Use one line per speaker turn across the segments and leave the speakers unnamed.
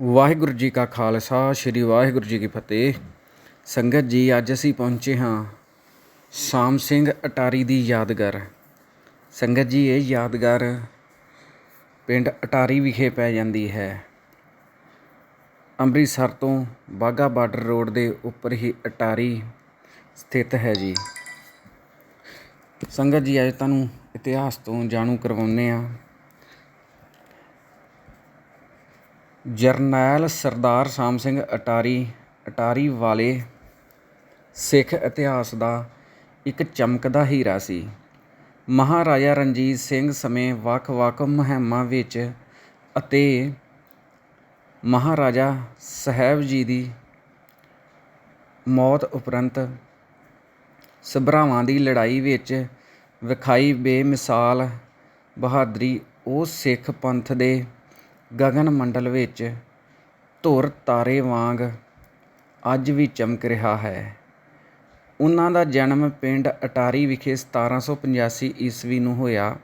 ਵਾਹਿਗੁਰੂ ਜੀ ਕਾ ਖਾਲਸਾ, ਸ੍ਰੀ ਵਾਹਿਗੁਰੂ ਜੀ ਕੀ ਫਤਿਹ। ਸੰਗਤ ਜੀ, ਅੱਜ ਅਸੀਂ ਪਹੁੰਚੇ ਹਾਂ ਸ਼ਾਮ ਸਿੰਘ ਅਟਾਰੀ ਦੀ ਯਾਦਗਾਰ। ਸੰਗਤ ਜੀ, ਇਹ ਯਾਦਗਾਰ ਪਿੰਡ ਅਟਾਰੀ ਵਿਖੇ ਪੈ ਜਾਂਦੀ ਹੈ। ਅੰਮ੍ਰਿਤਸਰ ਤੋਂ ਬਾਘਾ ਬਾਰਡਰ ਰੋਡ ਦੇ ਉੱਪਰ ਹੀ ਅਟਾਰੀ ਸਥਿਤ ਹੈ ਜੀ। ਸੰਗਤ ਜੀ, ਅੱਜ ਤੁਹਾਨੂੰ ਇਤਿਹਾਸ ਤੋਂ ਜਾਣੂ ਕਰਵਾਉਂਦੇ ਆ ਜਰਨੈਲ ਸਰਦਾਰ ਸ਼ਾਮ ਸਿੰਘ ਅਟਾਰੀ ਅਟਾਰੀ ਵਾਲੇ ਸਿੱਖ ਇਤਿਹਾਸ ਦਾ ਇੱਕ ਚਮਕਦਾ ਹੀਰਾ ਸੀ। ਮਹਾਰਾਜਾ ਰਣਜੀਤ ਸਿੰਘ ਸਮੇਂ ਵੱਖ-ਵੱਖ ਮੁਹਿੰਮਾਂ ਵਿੱਚ ਅਤੇ ਮਹਾਰਾਜਾ ਸਾਹਿਬ ਜੀ ਦੀ ਮੌਤ ਉਪਰੰਤ ਸਭਰਾਵਾਂ ਦੀ ਲੜਾਈ ਵਿੱਚ ਵਿਖਾਈ ਬੇਮਿਸਾਲ ਬਹਾਦਰੀ ਉਹ ਸਿੱਖ ਪੰਥ ਦੇ ਗਗਨ ਮੰਡਲ ਵਿੱਚ ਧੁਰ ਤਾਰੇ ਵਾਂਗ ਅੱਜ ਵੀ ਚਮਕ ਰਿਹਾ ਹੈ। ਉਹਨਾਂ ਦਾ ਜਨਮ ਪਿੰਡ ਅਟਾਰੀ ਵਿਖੇ 1785 ਈਸਵੀ ਨੂੰ ਹੋਇਆ।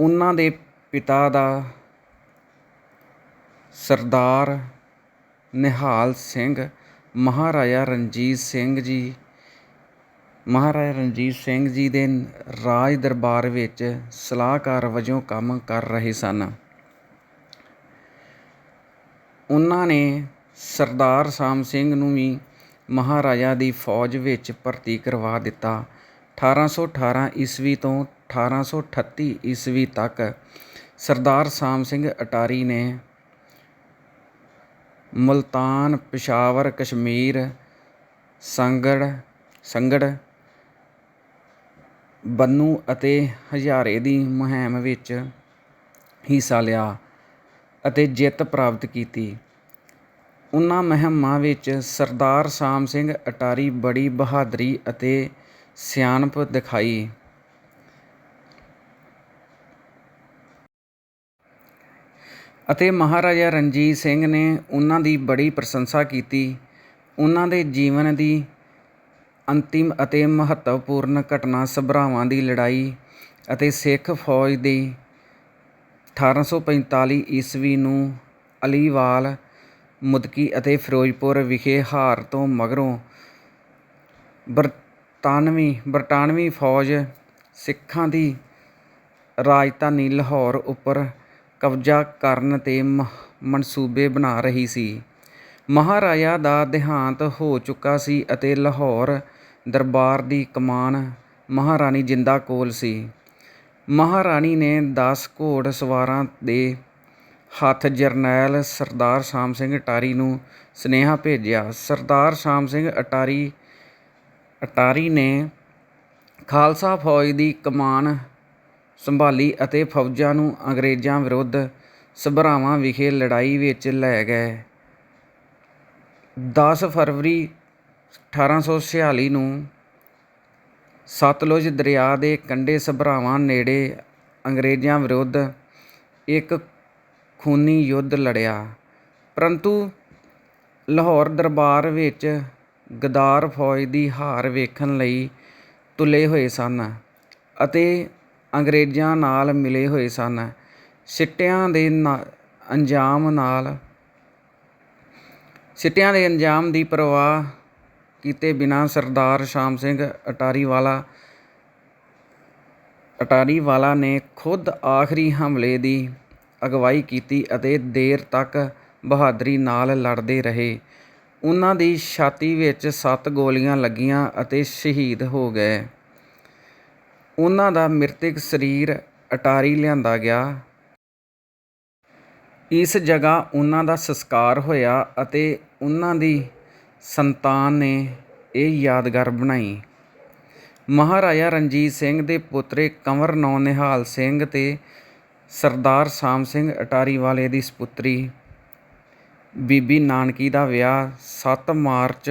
ਉਹਨਾਂ ਦੇ ਪਿਤਾ ਦਾ ਸਰਦਾਰ ਨਿਹਾਲ ਸਿੰਘ, ਮਹਾਰਾਜਾ ਰਣਜੀਤ ਸਿੰਘ ਜੀ, ਮਹਾਰਾਜਾ ਰਣਜੀਤ ਸਿੰਘ ਜੀ ਦੇ ਰਾਜ ਦਰਬਾਰ ਵਿੱਚ ਸਲਾਹਕਾਰ ਵਜੋਂ ਕੰਮ ਕਰ ਰਹੇ ਸਨ। ਉਹਨਾਂ ਨੇ ਸਰਦਾਰ ਸ਼ਾਮ ਸਿੰਘ ਨੂੰ ਵੀ ਮਹਾਰਾਜਾ ਦੀ ਫੌਜ ਵਿੱਚ ਭਰਤੀ ਕਰਵਾ ਦਿੱਤਾ। 1818 ਈਸਵੀ ਤੋਂ 1838 ਈਸਵੀ ਤੱਕ ਸਰਦਾਰ ਸ਼ਾਮ ਸਿੰਘ ਅਟਾਰੀ ਨੇ ਮੁਲਤਾਨ, ਪਿਸ਼ਾਵਰ, ਕਸ਼ਮੀਰ, ਸੰਗੜ ਸੰਗੜ, ਬੰਨੂ ਅਤੇ ਹਜ਼ਾਰੇ ਦੀ ਮੁਹਿੰਮ ਵਿੱਚ ਹਿੱਸਾ ਲਿਆ। ਅਤੇ ਜਿੱਤ ਪ੍ਰਾਪਤ ਕੀਤੀ। ਉਹਨਾਂ ਮੁਹਿੰਮਾਂ ਵਿੱਚ ਸਰਦਾਰ ਸ਼ਾਮ ਸਿੰਘ ਅਟਾਰੀ ਬੜੀ ਬਹਾਦਰੀ ਅਤੇ ਸਿਆਣਪ ਦਿਖਾਈ। ਅਤੇ ਮਹਾਰਾਜਾ ਰਣਜੀਤ ਸਿੰਘ ਨੇ ਉਹਨਾਂ ਦੀ ਬੜੀ ਪ੍ਰਸ਼ੰਸਾ ਕੀਤੀ। ਉਹਨਾਂ ਦੇ ਜੀਵਨ ਦੀ ਅੰਤਿਮ ਅਤੇ ਮਹੱਤਵਪੂਰਨ ਘਟਨਾ ਸਭਰਾਵਾਂ ਦੀ ਲੜਾਈ ਅਤੇ ਸਿੱਖ ਫੌਜ ਦੀ 1845 ਈਸਵੀ ਨੂੰ ਅਲੀਵਾਲ ਮੁਦਕੀ ਅਤੇ ਫਿਰੋਜ਼ਪੁਰ ਵਿਖੇ ਹਾਰ ਤੋਂ ਮਗਰੋਂ ਬਰਤਾਨਵੀ ਬਰਤਾਨਵੀ ਫੌਜ ਸਿੱਖਾਂ ਦੀ ਰਾਜਧਾਨੀ ਲਾਹੌਰ ਉੱਪਰ ਕਬਜ਼ਾ ਕਰਨ ਤੇ ਮਨਸੂਬੇ ਬਣਾ ਰਹੀ ਸੀ। ਮਹਾਰਾਜਾ ਦਾ ਦੇਹਾਂਤ ਹੋ ਚੁੱਕਾ ਸੀ ਅਤੇ ਲਾਹੌਰ ਦਰਬਾਰ ਦੀ ਕਮਾਨ ਮਹਾਰਾਣੀ ਜਿੰਦਾ ਕੋਲ ਸੀ। ਮਹਾਰਾਣੀ ਨੇ ਦਸ ਘੋੜ ਸਵਾਰਾਂ ਦੇ ਹੱਥ ਜਰਨੈਲ ਸਰਦਾਰ ਸ਼ਾਮ ਸਿੰਘ ਅਟਾਰੀ ਨੂੰ ਸੁਨੇਹਾ ਭੇਜਿਆ। ਸਰਦਾਰ ਸ਼ਾਮ ਸਿੰਘ ਅਟਾਰੀ ਅਟਾਰੀ ਨੇ ਖਾਲਸਾ ਫੌਜ ਦੀ ਕਮਾਨ ਸੰਭਾਲੀ ਅਤੇ ਫੌਜਾਂ ਨੂੰ ਅੰਗਰੇਜ਼ਾਂ ਵਿਰੁੱਧ ਸਭਰਾਵਾਂ ਵਿਖੇ ਲੜਾਈ ਵਿੱਚ ਲੈ ਗਏ। ਦਸ ਫਰਵਰੀ 1846 ਨੂੰ ਸਤਲੁਜ ਦਰਿਆ ਦੇ ਕੰਢੇ ਸਭਰਾਵਾਂ ਨੇੜੇ ਅੰਗਰੇਜ਼ਾਂ ਵਿਰੁੱਧ ਇੱਕ ਖੂਨੀ ਯੁੱਧ ਲੜਿਆ। ਪਰੰਤੂ ਲਾਹੌਰ ਦਰਬਾਰ ਵਿੱਚ ਗਦਾਰ ਫੌਜ ਦੀ ਹਾਰ ਵੇਖਣ ਲਈ ਤੁਲੇ ਹੋਏ ਸਨ ਅਤੇ ਅੰਗਰੇਜ਼ਾਂ ਨਾਲ ਮਿਲੇ ਹੋਏ ਸਨ। ਸਿੱਟਿਆਂ ਦੇ ਅੰਜਾਮ ਨਾਲ, ਸਿੱਟਿਆਂ ਦੇ ਅੰਜਾਮ ਦੀ ਪਰਵਾਹ ਕੀਤੇ ਬਿਨਾਂ ਸਰਦਾਰ ਸ਼ਾਮ ਸਿੰਘ ਅਟਾਰੀਵਾਲਾ ਅਟਾਰੀਵਾਲਾ ਨੇ ਖੁਦ ਆਖਰੀ ਹਮਲੇ ਦੀ ਅਗਵਾਈ ਕੀਤੀ ਅਤੇ ਦੇਰ ਤੱਕ ਬਹਾਦਰੀ ਨਾਲ ਲੜਦੇ ਰਹੇ। ਉਹਨਾਂ ਦੀ ਛਾਤੀ ਵਿੱਚ ਸੱਤ ਗੋਲੀਆਂ ਲੱਗੀਆਂ ਅਤੇ ਸ਼ਹੀਦ ਹੋ ਗਏ। ਉਹਨਾਂ ਦਾ ਮ੍ਰਿਤਕ ਸਰੀਰ ਅਟਾਰੀ ਲਿਆਂਦਾ ਗਿਆ। ਇਸ ਜਗ੍ਹਾ ਉਹਨਾਂ ਦਾ ਸੰਸਕਾਰ ਹੋਇਆ ਅਤੇ ਉਹਨਾਂ ਦੀ ਸੰਤਾਨ ਨੇ ਇਹ ਯਾਦਗਾਰ ਬਣਾਈ। ਮਹਾਰਾਜਾ ਰਣਜੀਤ ਸਿੰਘ ਦੇ ਪੁੱਤਰੇ ਕੰਵਰ ਨੌ ਨਿਹਾਲ ਸਿੰਘ ਤੇ ਸਰਦਾਰ ਸ਼ਾਮ ਸਿੰਘ ਅਟਾਰੀ ਵਾਲੇ ਦੀ ਸਪੁੱਤਰੀ ਬੀਬੀ ਨਾਨਕੀ ਦਾ ਵਿਆਹ 7 ਮਾਰਚ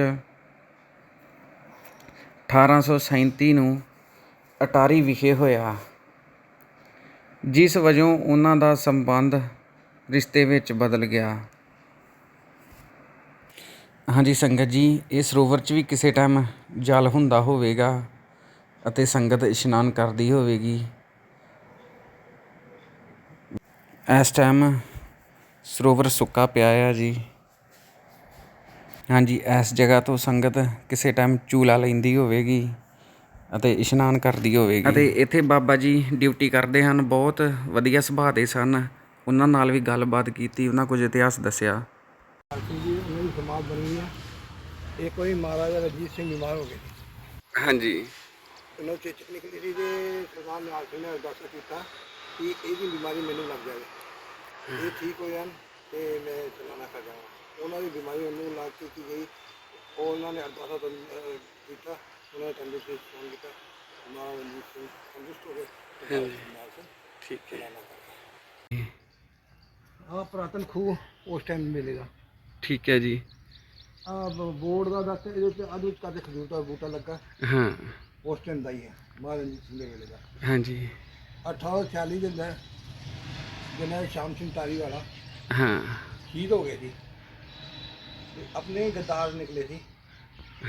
1837 ਨੂੰ ਅਟਾਰੀ ਵਿਖੇ ਹੋਇਆ। ਜਿਸ ਵਜੋਂ ਉਹਨਾਂ ਦਾ ਸੰਬੰਧ ਰਿਸ਼ਤੇ ਵਿੱਚ ਬਦਲ ਗਿਆ। ਹਾਂਜੀ ਸੰਗਤ ਜੀ, ਇਹ ਸਰੋਵਰ 'ਚ ਵੀ ਕਿਸੇ ਟਾਈਮ ਜਲ ਹੁੰਦਾ ਹੋਵੇਗਾ ਅਤੇ ਸੰਗਤ ਇਸ਼ਨਾਨ ਕਰਦੀ ਹੋਵੇਗੀ। ਇਸ ਟਾਈਮ ਸਰੋਵਰ ਸੁੱਕਾ ਪਿਆ ਆ ਜੀ। ਹਾਂਜੀ, ਇਸ ਜਗ੍ਹਾ ਤੋਂ ਸੰਗਤ ਕਿਸੇ ਟਾਈਮ ਝੂਲਾ ਲੈਂਦੀ ਹੋਵੇਗੀ ਅਤੇ ਇਸ਼ਨਾਨ ਕਰਦੀ ਹੋਵੇਗੀ। ਅਤੇ ਇੱਥੇ ਬਾਬਾ ਜੀ ਡਿਊਟੀ ਕਰਦੇ ਹਨ, ਬਹੁਤ ਵਧੀਆ ਸੁਭਾਅ ਦੇ ਸਨ। ਉਹਨਾਂ ਨਾਲ ਵੀ ਗੱਲਬਾਤ ਕੀਤੀ, ਉਹਨਾਂ ਕੁਝ ਇਤਿਹਾਸ ਦੱਸਿਆ।
ਸਿੰਘ ਜੀ ਉਹਨਾਂ ਦੀ ਸਮਾਧ ਬਣੀ ਹੈ ਇੱਕ ਵਾਰੀ ਮਹਾਰਾਜਾ ਰਣਜੀਤ ਸਿੰਘ ਬਿਮਾਰ ਹੋ ਗਏ ਸੀ
ਹਾਂਜੀ।
ਉਹਨਾਂ ਨੂੰ ਚੇਚਕ ਨਿਕਲੀ ਸੀ ਤੇ ਸਰਦਾਰ ਨਿਹਾਲ ਸਿੰਘ ਨੇ ਅਰਦਾਸ ਕੀਤਾ ਕਿ ਇਹਦੀ ਬਿਮਾਰੀ ਮੈਨੂੰ ਲੱਗ ਜਾਵੇ ਇਹ ਠੀਕ ਹੋ ਜਾਣ ਤੇ ਮੈਂ ਚਲਾਣਾ ਕਰ ਜਾਵਾਂ ਉਹਨਾਂ ਦੀ ਬਿਮਾਰੀ ਉਹਨੂੰ ਲੱਗ ਕੇ ਕੀ ਗਈ ਉਹ ਉਹਨਾਂ ਨੇ ਅਰਦਾਸਾ ਤੋਂ ਅਹ, ਕੀਤਾ ਉਹਨਾਂ ਨੇ ਤੰਦਰੁਸਤੀ ਫੋਨ ਕੀਤਾ ਮਹਾਰਾਜਾ ਰਣਜੀਤ ਸਿੰਘ ਤੰਦਰੁਸਤ ਹੋ ਗਏ ਤੇ ਮਹਾਰਾਜਾ ਨਿਹਾਲ ਸਿੰਘ
ਠੀਕ
ਚਲਾਣਾ ਕਰ ਗਏ ਆ ਪ੍ਰਾਤਨ ਖੂਹ ਉਸ ਟਾਈਮ ਮਿਲੇਗਾ
ਠੀਕ ਹੈ ਜੀ
ਆ ਬੋਰਡ ਦਾ ਦੱਸ ਇਹਦੇ ਉੱਤੇ ਆਦੂ ਕਾਦੇ ਖਜੂਰ ਦਾ ਬੂਟਾ ਲੱਗਾ
ਹਾਂ
ਉਸ ਟਾਈਮ ਦਾ ਹੀ ਹੈ ਮਹਾਰਾਜ ਜੀ ਸਿੰਘ ਦੇ ਵੇਲੇ ਦਾ
ਹਾਂਜੀ
1840 ਦੇ ਅੰਦਰ ਜਨਰਲ ਸ਼ਾਮ ਸਿੰਘ ਤਾਰੀ ਵਾਲਾ
ਹਾਂ
ਸ਼ਹੀਦ ਹੋ ਗਏ ਸੀ ਤੇ ਆਪਣੇ ਗੱਦਾਰ ਨਿਕਲੇ ਸੀ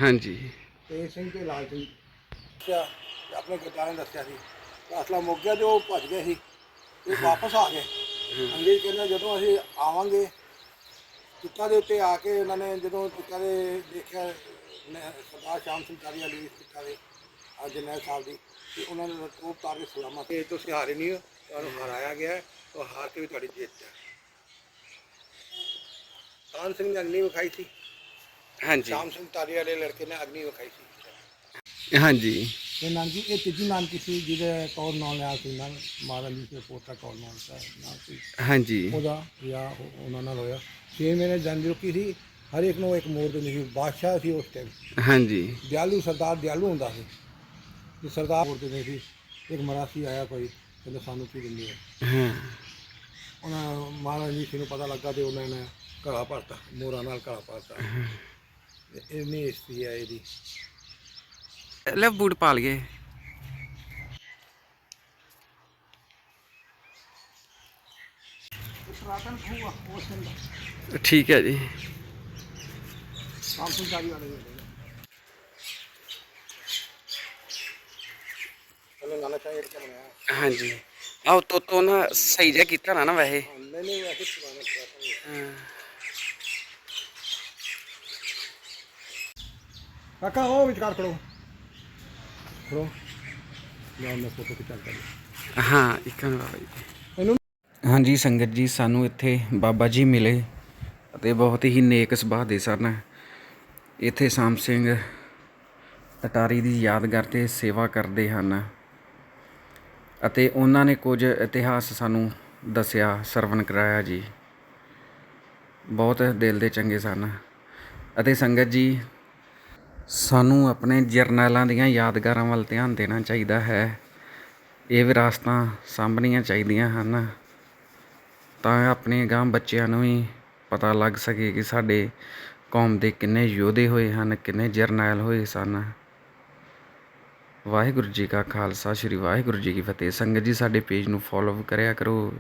ਹਾਂਜੀ
ਤੇਜ ਸਿੰਘ ਤੇ ਲਾਲ ਸਿੰਘ ਅੱਛਾ ਤੇ ਆਪਣੇ ਗੱਦਾਰਾਂ ਨੇ ਦੱਸਿਆ ਸੀ ਕਿ ਅਸਲਾ ਮੁੱਕ ਗਿਆ ਤੇ ਉਹ ਭੱਜ ਗਏ ਸੀ ਤੇ ਵਾਪਸ ਆ ਗਏ ਅੰਗਰੇਜ਼ ਕਹਿੰਦੇ ਜਦੋਂ ਟਿੱਕਾ ਦੇ ਉੱਤੇ ਆ ਕੇ ਉਹਨਾਂ ਨੇ ਜਦੋਂ ਟਿੱਕਾ ਦੇ ਦੇਖਿਆ ਸਰਦਾਰ ਸ਼ਾਮ ਸਿੰਘ ਤਾਰੀ ਵਾਲੀ ਟਿੱਕਾ ਦੇ ਅੱਜ ਜਨਰਲ ਸਾਹਿਬ ਦੀ ਤੇ ਉਹਨਾਂ ਨੇ ਉਹ ਤਾਰ ਕੇ ਸਲਾਮਾ ਤੇ ਤੁਸੀਂ ਹਾਰੇ ਨਹੀਂ ਹੋ ਤੁਹਾਨੂੰ ਹਰਾਇਆ ਗਿਆ ਹੈ, ਉਹ ਹਾਰ ਕੇ ਵੀ ਤੁਹਾਡੀ ਜਿੱਤ ਹੈ। ਤਾਨ ਸਿੰਘ ਨੇ ਅਗਨੀ ਵਿਖਾਈ ਸੀ।
ਹਾਂਜੀ।
ਸ਼ਾਮ ਸਿੰਘ ਤਾਰੀ ਵਾਲੇ ਲੜਕੇ ਨੇ ਅਗਨੀ ਵਿਖਾਈ ਸੀ।
ਹਾਂਜੀ।
ਤੇ ਨਾਨਕੀ ਇਹ ਤੀਜੀ ਨਾਨਕੀ ਸੀ ਜਿਹਦੇ ਕੌਰ ਨਾਮ ਲਿਆ ਸੀ ਨਾਲ ਮਹਾਰਾਜ ਜੀ ਦੇ ਪੋਤਾ ਕੌਰ ਨਾਮ ਦਾ ਸੀ
ਹਾਂਜੀ।
ਉਹਦਾ ਵਿਆਹ ਉਹ- ਉਹਨਾਂ ਨਾਲ ਹੋਇਆ। 6 ਮਹੀਨੇ ਜੰਗ ਰੁਕੀ ਸੀ ਹਰ ਇੱਕ ਨੂੰ ਇੱਕ ਮੋੜ ਦਿੰਦੀ ਸੀ। ਬਾਦਸ਼ਾਹ ਸੀ ਉਸ ਟਾਈਮ
ਹਾਂਜੀ।
ਦਿਆਲੂ ਸਰਦਾਰ ਦਿਆਲੂ ਹੁੰਦਾ ਸੀ। ਤੇ ਸਰਦਾਰ ਮੋੜ ਦਿੰਦੇ ਸੀ। ਇੱਕ ਮਰਾਸੀ ਆਇਆ ਕੋਈ ਕਹਿੰਦਾ ਸਾਨੂੰ ਕੀ ਦਿੰਦੇ ਆ
ਹਾਂ।
ਉਹਨਾਂ ਮਹਾਰਾਜ ਜੀ ਨੂੰ ਪਤਾ ਲੱਗਾ ਤੇ ਉਹਨਾਂ ਨੇ ਘੜਾ ਭਰਤਾ ਮੋਰਾਂ ਨਾਲ ਘੜਾ ਭਰਤਾ। ਤੇ ਇੰਨੀ ਇਸਤੀ ਹੈ ਇਹਦੀ।
ਲੈ ਬੂਟ ਪਾ ਲਈਏ। ਠੀਕ ਹੈ ਜੀ। ਹਾਂਜੀ। ਆਹ ਤੋ ਤੋ ਨਾ ਸਹੀ ਜਿਹਾ ਕੀਤਾ ਨਾ ਨਾ ਵੈਸੇ।
ਨਹੀਂ ਨਹੀਂ ਵੈਸੇ
ਹਾਂ।
ਕਾਕਾ, ਉਹ ਵਿਚਕਾਰ ਖੜੋ। ਮੈਂ ਫੋਟੋ
ਹਾਂ ਇੱਕ ਨੂੰ ਬਾਬਾ ਜੀ।
ਇਹਨੂੰ
ਹਾਂਜੀ ਸੰਗਤ ਜੀ ਸਾਨੂੰ ਇੱਥੇ ਬਾਬਾ ਜੀ ਮਿਲੇ ਅਤੇ ਬਹੁਤ ਹੀ ਨੇਕ ਸੁਭਾਅ ਦੇ ਸਨ। ਇੱਥੇ ਸਾਮ ਸਿੰਘ ਅਟਾਰੀ ਦੀ ਯਾਦਗਾਰ ਤੇ ਸੇਵਾ ਕਰਦੇ ਹਨ ਅਤੇ ਉਹਨਾਂ ਨੇ ਕੁਝ ਇਤਿਹਾਸ ਸਾਨੂੰ ਦੱਸਿਆ ਸਰਵਨ ਕਰਾਇਆ ਜੀ। ਬਹੁਤ ਦਿਲ ਦੇ ਚੰਗੇ ਸਨ। ਅਤੇ ਸੰਗਤ ਜੀ ਸਾਨੂੰ ਆਪਣੇ ਜਰਨੈਲਾਂ ਦੀਆਂ ਯਾਦਗਾਰਾਂ ਵੱਲ ਧਿਆਨ ਦੇਣਾ ਚਾਹੀਦਾ ਹੈ। ਇਹ ਵਿਰਾਸਤਾਂ ਸਾਂਭਣੀਆਂ ਚਾਹੀਦੀਆਂ ਹਨ। ਤਾਂ ਆਪਣੇ ਅਗਾਂਹ ਬੱਚਿਆਂ ਨੂੰ ਵੀ ਪਤਾ ਲੱਗ ਸਕੇ ਕਿ ਸਾਡੇ ਕੌਮ ਦੇ ਕਿੰਨੇ ਯੋਧੇ ਹੋਏ ਹਨ, ਕਿੰਨੇ ਜਰਨੈਲ ਹੋਏ ਸਨ। ਵਾਹਿਗੁਰੂ ਜੀ ਕਾ ਖਾਲਸਾ, ਸ੍ਰੀ ਵਾਹਿਗੁਰੂ ਜੀ ਕੀ ਫਤਿਹ। ਸੰਗਤ ਜੀ, ਸਾਡੇ ਪੇਜ ਨੂੰ ਫੋਲੋ ਕਰਿਆ ਕਰੋ।